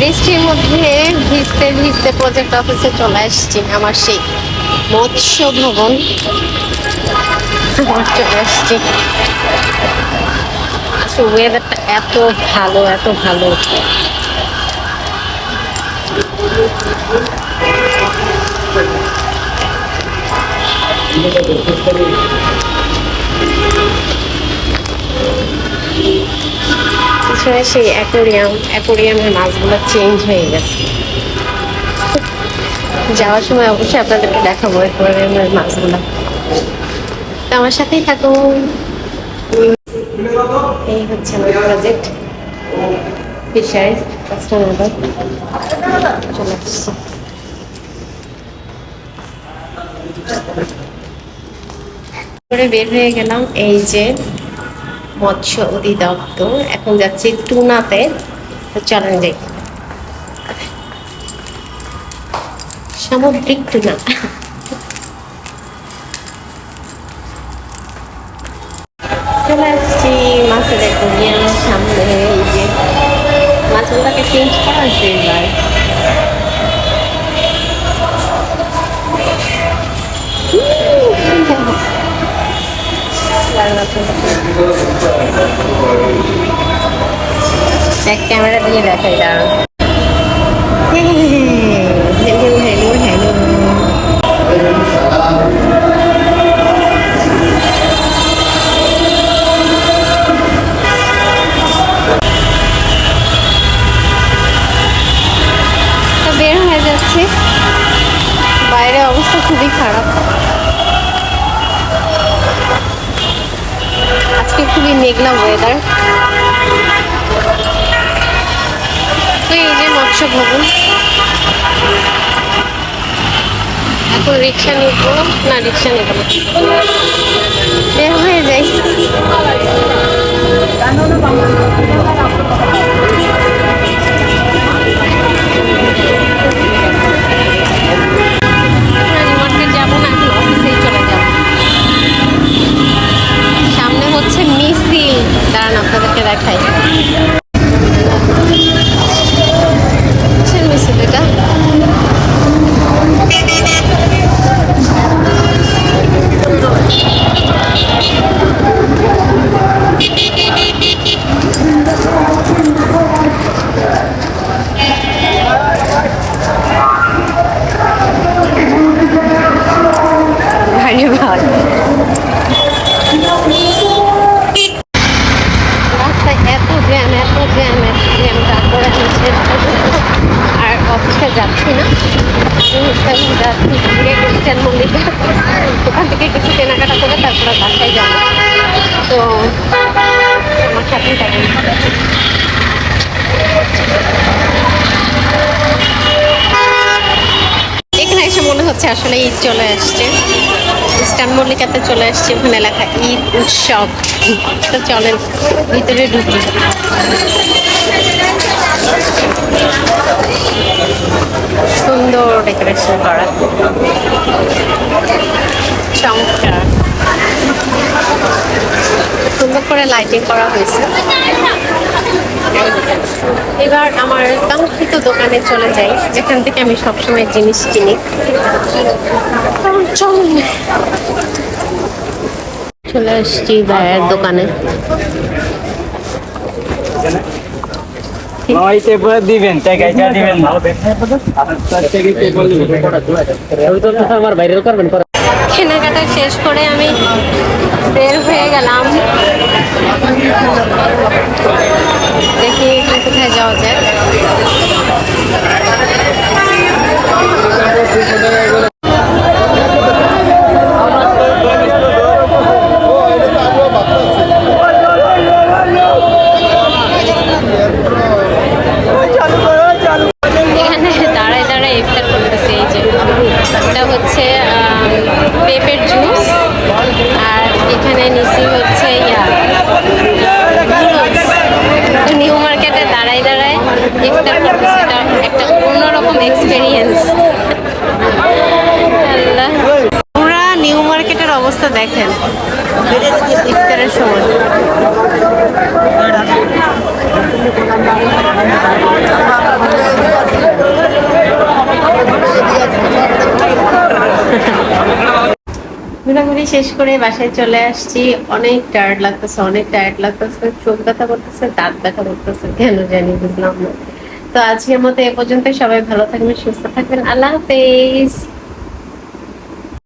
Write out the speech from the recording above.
বৃষ্টির মধ্যে ভিজতে ভিজতে প্রজেক্ট অফিসে চলে আসছি, আমার সেই মৎস্য ভবন। চলে আসছি। আচ্ছা ওয়েদারটা এত ভালো এত ভালো। পিছনে সেই অ্যাকোরিয়াম, অ্যাকোরিয়ামের মাছগুলো চেঞ্জ হয়ে গেছে। যাওয়ার সময় অবশ্যই আপনাদেরকে দেখাবো অ্যাকোরিয়ামের মাছগুলো। তো আমার সাথেই থাকুন। এই হচ্ছে আমার প্রজেক্ট ফিশারিজ কাস্টমার চলে বের হয়ে গেলাম এই যে মৎস্য অধিদপ্তর। এখন যাচ্ছি টুনাতে যাই। সামুদ্রিক টুনা চলে আসছি মাছের অ্যাকোরিয়াম সামনে। এই যে মাছগুলোকে চেঞ্জ করা হয়েছে এবার। এক ক্যামেরা দিয়ে দেখাই দাঁড়ান হ্যালো হ্যালো হ্যালো বের হয়ে যাচ্ছে। বাইরে অবস্থা খুবই খারাপ আজকে খুবই মেঘলা ওয়েদার তো এই যে মৎস্য ভবন। এখন রিক্সা নিব। না, রিক্সা নিব না। হয়ে যাই। যাচ্ছি না। যাচ্ছি। ঘুরে খ্রিস্টান মন্দিরটা। ওখান থেকে কিছু কেনাকাটা করে তারপরে বাসায় যাব তো আমার থাকুন এখানে মনে হচ্ছে আসলে ঈদ চলে আসছে। ইস্টার্ন মল্লিকাতে চলে আসছে। ওখানে লেখা ঈদ উৎসব। তো চলেন, ভিতরে ঢুকি সুন্দর ডেকোরেশন করা। চমৎকার। সুন্দর করে লাইটিং করা হয়েছে। এবার আমার কাঙ্ক্ষিত দোকানে চলে যাই, যেখান থেকে আমি সবসময় জিনিস কিনি। চলে আসছি ভাইয়ের দোকানে। টাকাটা দিবেন আমার ভাইরাল করবেন কেনাকাটা শেষ করে আমি বের হয়ে গেলাম। চিন্তা করতেছি একটা অন্যরকম এক্সপিরিয়েন্স পুরা নিউ মার্কেটের অবস্থা দেখেন। ইফতারের সময়। ঘোরাঘুরি শেষ করে বাসায় চলে আসছি। অনেক টায়ার্ড লাগতেছে, অনেক টায়ার্ড লাগতেছে, চোখ ব্যথা করতেছে, দাঁত ব্যথা করতেছে, কেন জানি বুঝলাম না। তো আজকের মতো এ পর্যন্ত সবাই ভালো থাকবেন সুস্থ থাকবেন। আল্লাহ হাফেজ।